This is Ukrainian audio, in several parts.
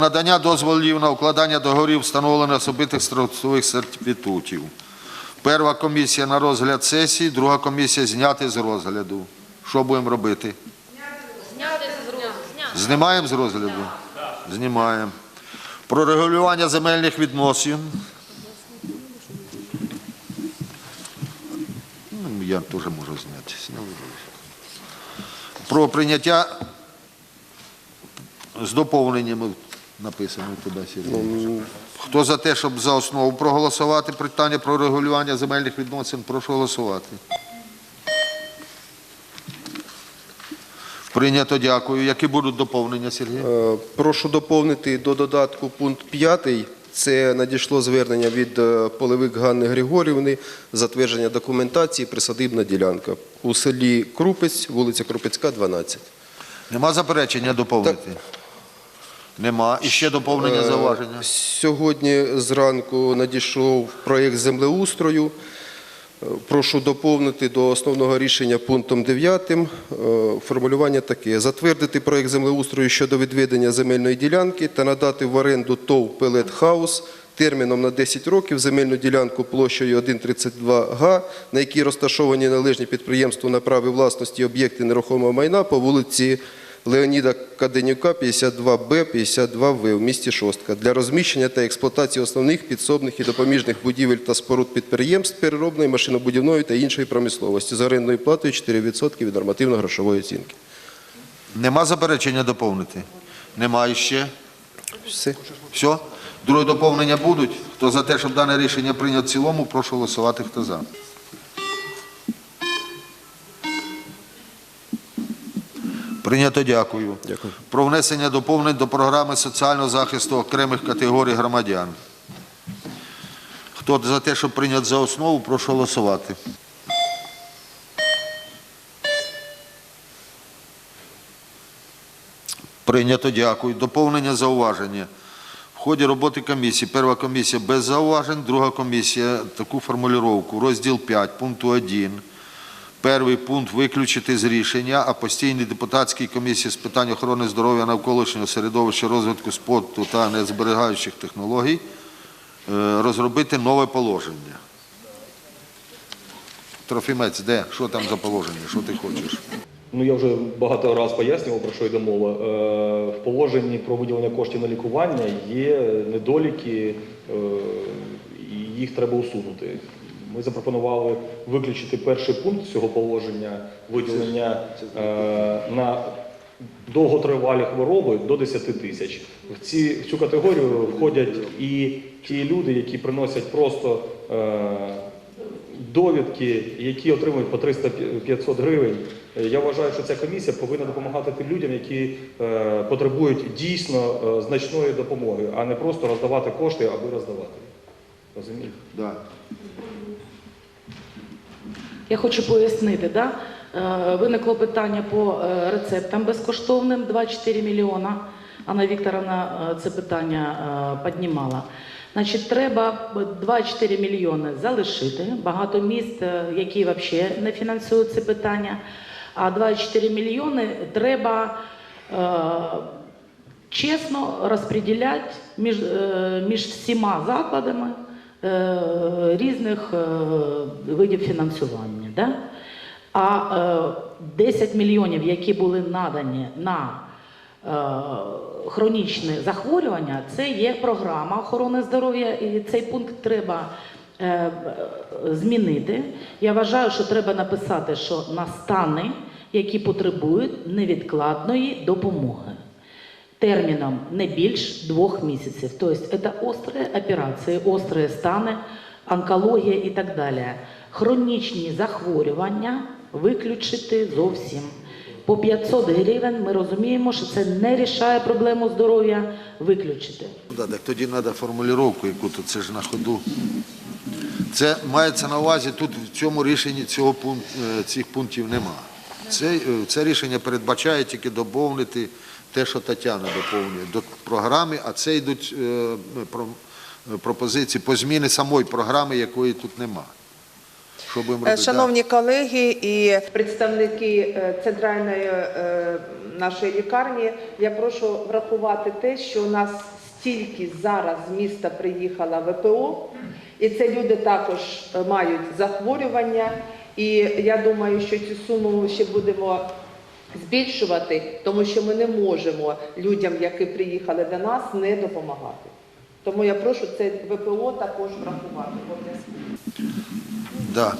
Надання дозволів на укладання договорів встановлення особистих страхових сертифікатів. Перша комісія на розгляд сесії, друга комісія зняти з розгляду. Що будемо робити? Зняти з розгляду. Знімаємо з розгляду? Знімаємо. Про регулювання земельних відносин. Ну, Я теж можу зняти. Про прийняття з доповненнями написано туди Сергій. Хто за те, щоб за основу проголосувати питання про регулювання земельних відносин, прошу голосувати. Прийнято, дякую. Які будуть доповнення, Сергій? Е, Прошу доповнити до додатку пункт 5. Це надійшло звернення від е, Полевик Ганни Григорівни, затвердження документації, присадибна ділянка у селі Крупець, вулиця Крупецька, 12. Нема заперечення доповнити? Нема. І ще доповнення Е, зауваження. Сьогодні зранку надійшов проєкт землеустрою. Е, Прошу доповнити до основного рішення пунктом 9. Е, Формулювання таке. Затвердити проєкт землеустрою щодо відведення земельної ділянки та надати в оренду ТОВ «Пелет Хаус» терміном на 10 років земельну ділянку площею 1,32 га, на якій розташовані належні підприємству на праві власності об'єкти нерухомого майна по вулиці Леоніда Каденюка, 52Б, 52В в місті Шостка для розміщення та експлуатації основних підсобних і допоміжних будівель та споруд підприємств переробної, машинобудівної та іншої промисловості з орендною платою 4% від нормативно-грошової оцінки. Нема заперечення доповнити? Нема іще. Все. Все? Друге доповнення будуть? Хто за те, щоб дане рішення прийнято в цілому, прошу голосувати. Хто за? Прийнято, дякую. Дякую. Про внесення доповнень до програми соціального захисту окремих категорій громадян. Хто за те, щоб прийняти за основу, прошу голосувати. Прийнято, дякую. Доповнення зауваження. В ході роботи комісії, перша комісія без зауважень, друга комісія таку формулювання. Розділ 5, пункту 1. Перший пункт виключити з рішення, а постійній депутатській комісії з питань охорони здоров'я навколишнього середовища, розвитку спорту та незберігаючих технологій е, розробити нове положення. Трофімець, де? Що там за положення? Що ти хочеш? Ну я вже багато разів пояснював, про що йде мова. Е, В положенні про виділення коштів на лікування є недоліки, е, і їх треба усунути. Ми запропонували виключити перший пункт цього положення виділення е, на довготривалі хвороби до 10 тисяч. В, ці, в цю категорію входять і ті люди, які приносять просто е, довідки, які отримують по 300-500 гривень. Я вважаю, що ця комісія повинна допомагати тим людям, які е, потребують дійсно е, значної допомоги, а не просто роздавати кошти, аби роздавати. Розумієте? Да. Я хочу пояснити, да? Е, виникло питання по е, рецептам безкоштовним 2-4 мільйона. Анна Вікторовна е, це питання піднімала. Значить, треба 2-4 мільйони залишити. Багато міст, які взагалі не фінансують це питання. А 2-4 мільйони треба е, чесно розподіляти між, е, між всіма закладами різних е, видів фінансування. Да? А е, 10 мільйонів, які були надані на е, хронічне захворювання, це є програма охорони здоров'я, і цей пункт треба е, е, змінити. Я вважаю, що треба написати, що на стани, які потребують невідкладної допомоги терміном не більш двох місяців. Тобто це острі операції, острі стани, онкологія і так далі. Хронічні захворювання виключити зовсім. По 500 гривень ми розуміємо, що це не рішає проблему здоров'я виключити. Да, так тоді треба формулювання, яку тут це ж на ходу. Це мається на увазі, тут в цьому рішенні цього пункт, е, цих пунктів нема. Це, е, це рішення передбачає тільки доповнити те, що Тетяна доповнює до програми, а це йдуть е, про- е, пропозиції по зміни самої програми, якої тут нема. Що Е? Шановні колеги і представники центральної нашої лікарні, я прошу врахувати те, що у нас стільки зараз з міста приїхала ВПО, і це люди також мають захворювання. І я думаю, що цю суму ще будемо збільшувати, тому що ми не можемо людям, які приїхали до нас, не допомагати. Тому я прошу це ВПО також врахувати. Да.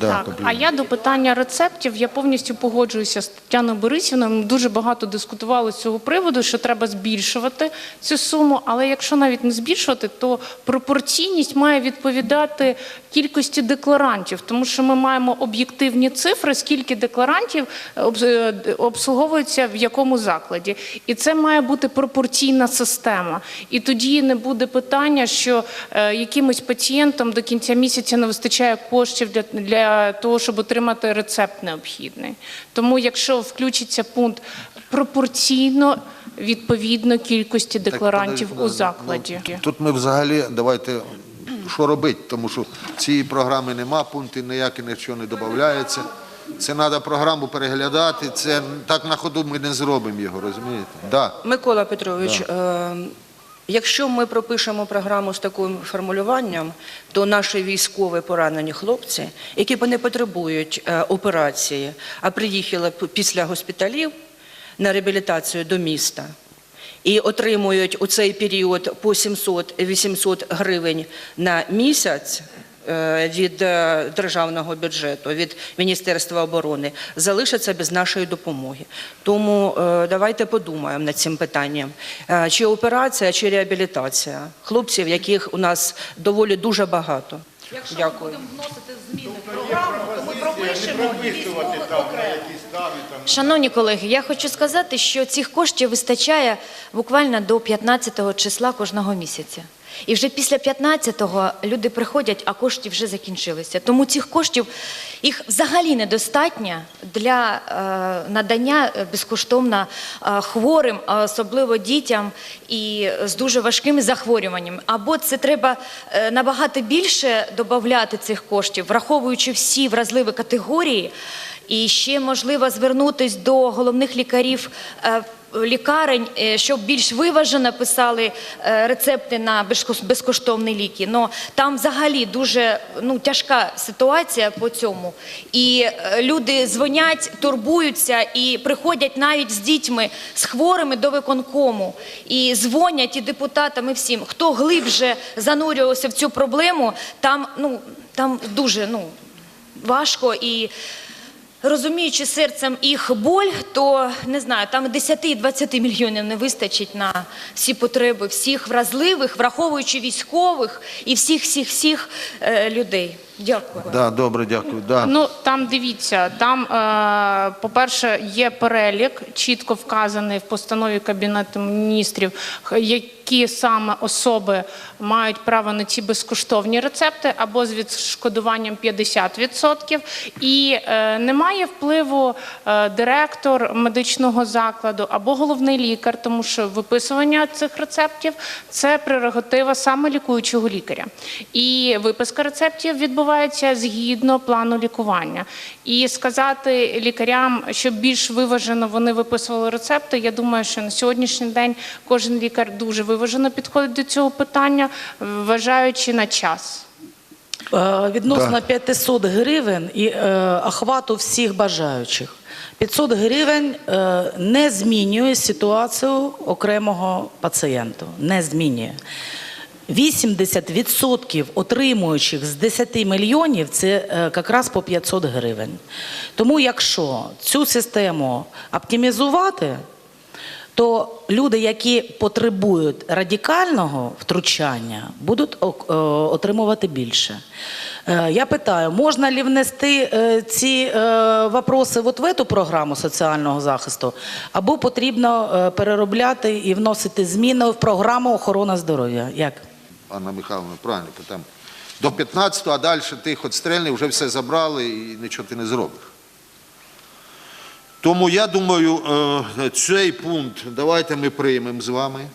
Да, Так, а я до питання рецептів я повністю погоджуюся з Тетяною Борисівною. Ми дуже багато дискутували з цього приводу, що треба збільшувати цю суму. Але якщо навіть не збільшувати, то пропорційність має відповідати кількості декларантів, тому що ми маємо об'єктивні цифри, скільки декларантів е, е, обслуговується в якому закладі, і це має бути пропорційна система. І тоді не буде питання, що е, якимось пацієнтам до кінця місяця не вистачає коштів для, для того, щоб отримати рецепт необхідний. Тому, якщо включиться пункт пропорційно відповідно кількості Так, декларантів подожди, у ну, закладі. Тут ми взагалі давайте що робити, тому що цієї програми нема, пункти ніякі нічого не додається. Це треба програму переглядати. Це так на ходу ми не зробимо його, розумієте? Да. Микола Петрович, е, якщо ми пропишемо програму з таким формулюванням, то наші військові поранені хлопці, які не потребують е, операції, а приїхали після госпіталів на реабілітацію до міста. І отримують у цей період по 700-800 гривень на місяць від е, державного бюджету, від Міністерства оборони, залишаться без нашої допомоги. Тому е, давайте подумаємо над цим питанням. Е, Чи операція, чи реабілітація хлопців, яких у нас доволі дуже багато. Якщо Дякую. ми будемо вносити зміни в програму, то ми пропишемо і військових окремо. Шановні колеги, я хочу сказати, що цих коштів вистачає буквально до 15 числа кожного місяця. І вже після 15-го люди приходять, а коштів вже закінчилися. Тому цих коштів їх взагалі недостатньо для е, надання е, безкоштовно е, хворим, особливо дітям і з дуже важкими захворюваннями. Або це треба набагато більше додати цих коштів, враховуючи всі вразливі категорії. І ще можливо звернутись до головних лікарів лікарень, е, щоб більш виважено писали е, рецепти на безкоштовні ліки. Но там взагалі дуже ну, тяжка ситуація по цьому. І е, люди дзвонять, турбуються і приходять навіть з дітьми, з хворими до виконкому. І дзвонять і депутатам, і всім. Хто глибше занурювався в цю проблему, там, ну, там дуже ну, важко і. Розуміючи серцем їх боль, то не знаю, там 10 і 20 мільйонів не вистачить на всі потреби всіх вразливих, враховуючи військових і всіх всіх всіх е, людей. Дякую. Да, добре, дякую. Да. Ну там дивіться, там, е, по-перше, є перелік, чітко вказаний в постанові Кабінету міністрів, які саме особи мають право на ці безкоштовні рецепти або з відшкодуванням 50%. І е, немає впливу е, директор медичного закладу або головний лікар, тому що виписування цих рецептів це прерогатива саме лікуючого лікаря. І виписка рецептів відбувається згідно плану лікування. І сказати лікарям, щоб більш виважено вони виписували рецепти. Я думаю, що на сьогоднішній день кожен лікар дуже виважено підходить до цього питання, вважаючи на час. Е, Відносно 500 гривень і е, охвату всіх бажаючих. 500 гривень е, не змінює ситуацію окремого пацієнта. Не змінює. 80% отримуючих з 10 мільйонів це е, якраз по 500 гривень. Тому якщо цю систему оптимізувати, то люди, які потребують радикального втручання, будуть е, отримувати більше. Е, Я питаю, можна ли внести ці вопроси в эту програму соціального захисту, або потрібно переробляти і вносити зміни в програму охорони здоров'я? Як? Анна Михайловна, правильно питаємо. До 15-го, а далі ти хоч стрельни, вже все забрали і нічого ти не зробиш. Тому я думаю, е, цей пункт давайте ми приймемо з вами.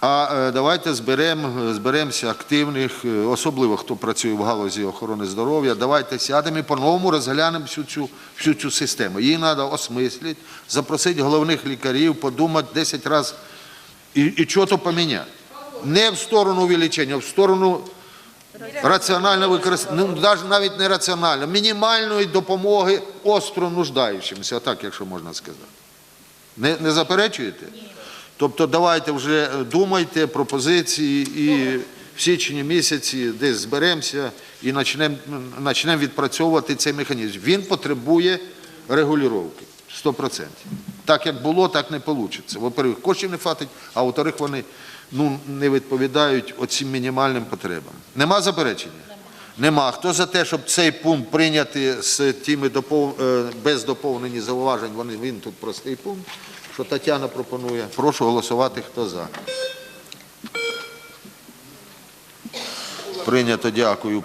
А е, давайте зберемо, зберемося активних, е, особливо хто працює в галузі охорони здоров'я. Давайте сядемо і по-новому розглянемо всю цю, всю цю систему. Її треба осмислити, запросити головних лікарів, подумати 10 разів і, і що то поміняти. Не в сторону увеличення, а в сторону раціонального використання, ну, навіть- не раціонально, мінімальної допомоги остро нуждаючимся, так, якщо можна сказати. Не, не заперечуєте? Тобто давайте вже думайте пропозиції і в січні місяці десь зберемося і почнемо відпрацьовувати цей механізм. Він потребує регулювання 100%. Так як було, так не вийде. Во-первых, коштів не хватить, а во-вторых, вони ну, не відповідають оцим мінімальним потребам. Нема заперечення? Нема. Хто за те, щоб цей пункт прийняти з тими допов... е, без доповнені зауважень, вони, він тут простий пункт, що Тетяна пропонує. Прошу голосувати, хто за. Прийнято, дякую.